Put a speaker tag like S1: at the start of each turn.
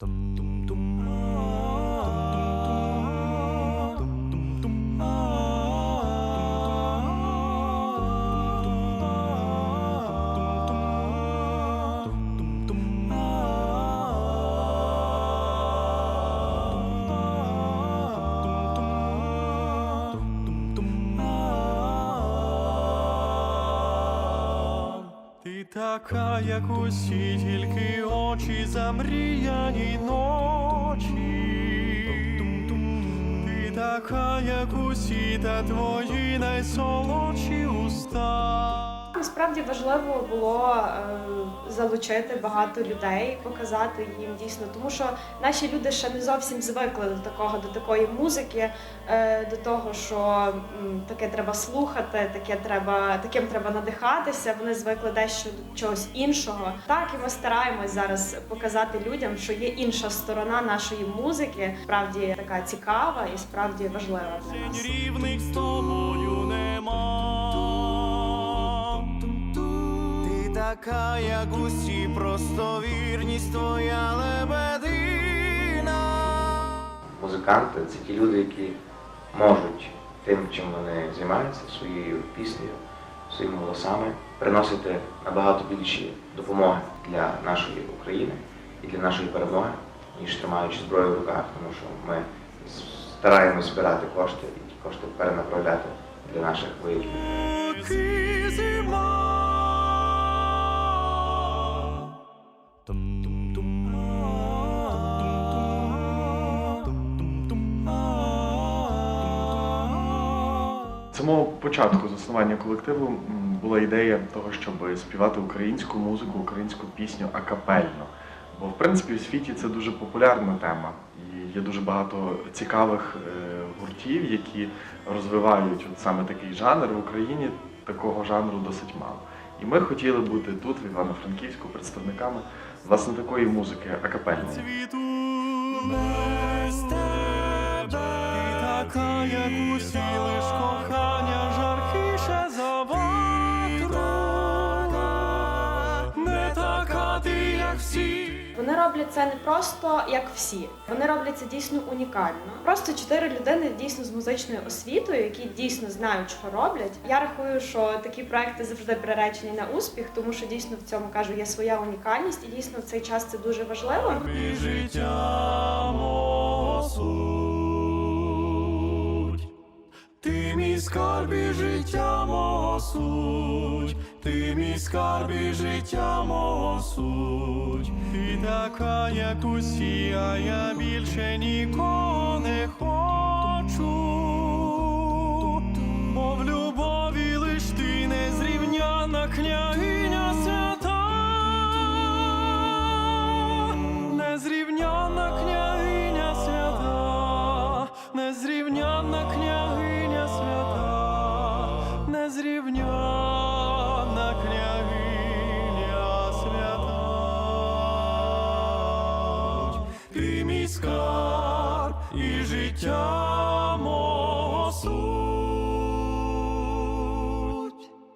S1: Ти така, як усі, тільки очі замріяні ночі. Ти така, як усі, та твої найсолодші уста.
S2: Насправді важливо було е, залучити багато людей, показати їм дійсно, тому що наші люди ще не зовсім звикли до такого, до такої музики, е, до того, що таке треба слухати, таке треба, таким треба надихатися. Вони звикли дещо до чогось іншого. Так і ми стараємось зараз показати людям, що є інша сторона нашої музики, справді така цікава і справді важлива для нас.
S1: Рівних з тобою нема. Така, як усі, просто вірність твоя лебедина.
S3: Музиканти це ті люди, які можуть тим, чим вони займаються, своєю піснею, своїми голосами, приносити набагато більші допомоги для нашої України і для нашої перемоги, ніж тримаючи зброю в руках, тому що ми стараємось збирати кошти і ті кошти перенаправляти для наших.
S1: Поки зима.
S4: Самого початку заснування колективу була ідея того, щоб співати українську музику, українську пісню акапельно. Бо в принципі в світі це дуже популярна тема, і є дуже багато цікавих е, гуртів, які розвивають от саме такий жанр в Україні. Такого жанру досить мало. І ми хотіли бути тут, в Івано-Франківську, представниками власне такої музики акапельної.
S1: світу без тебе. Така, як усі, лиш кохання жаркіше за ватру. Не така ти, як всі.
S2: Вони роблять це не просто як всі, вони роблять це дійсно унікально. Просто чотири людини дійсно з музичною освітою, які дійсно знають, що роблять. Я рахую, що такі проекти завжди приречені на успіх, тому що дійсно в цьому кажу є своя унікальність, і дійсно в цей час це дуже важливо.
S1: І життя суть. Ти мій скарб і життя мого суть. Ти мій скарб і життя мого суть. Така, як усі, а я більше нікого не хочу. Бо в любові лиш ти незрівняна княгиня свята. Незрівняна княгиня свята, незрівняна княгиня і життя мого суть.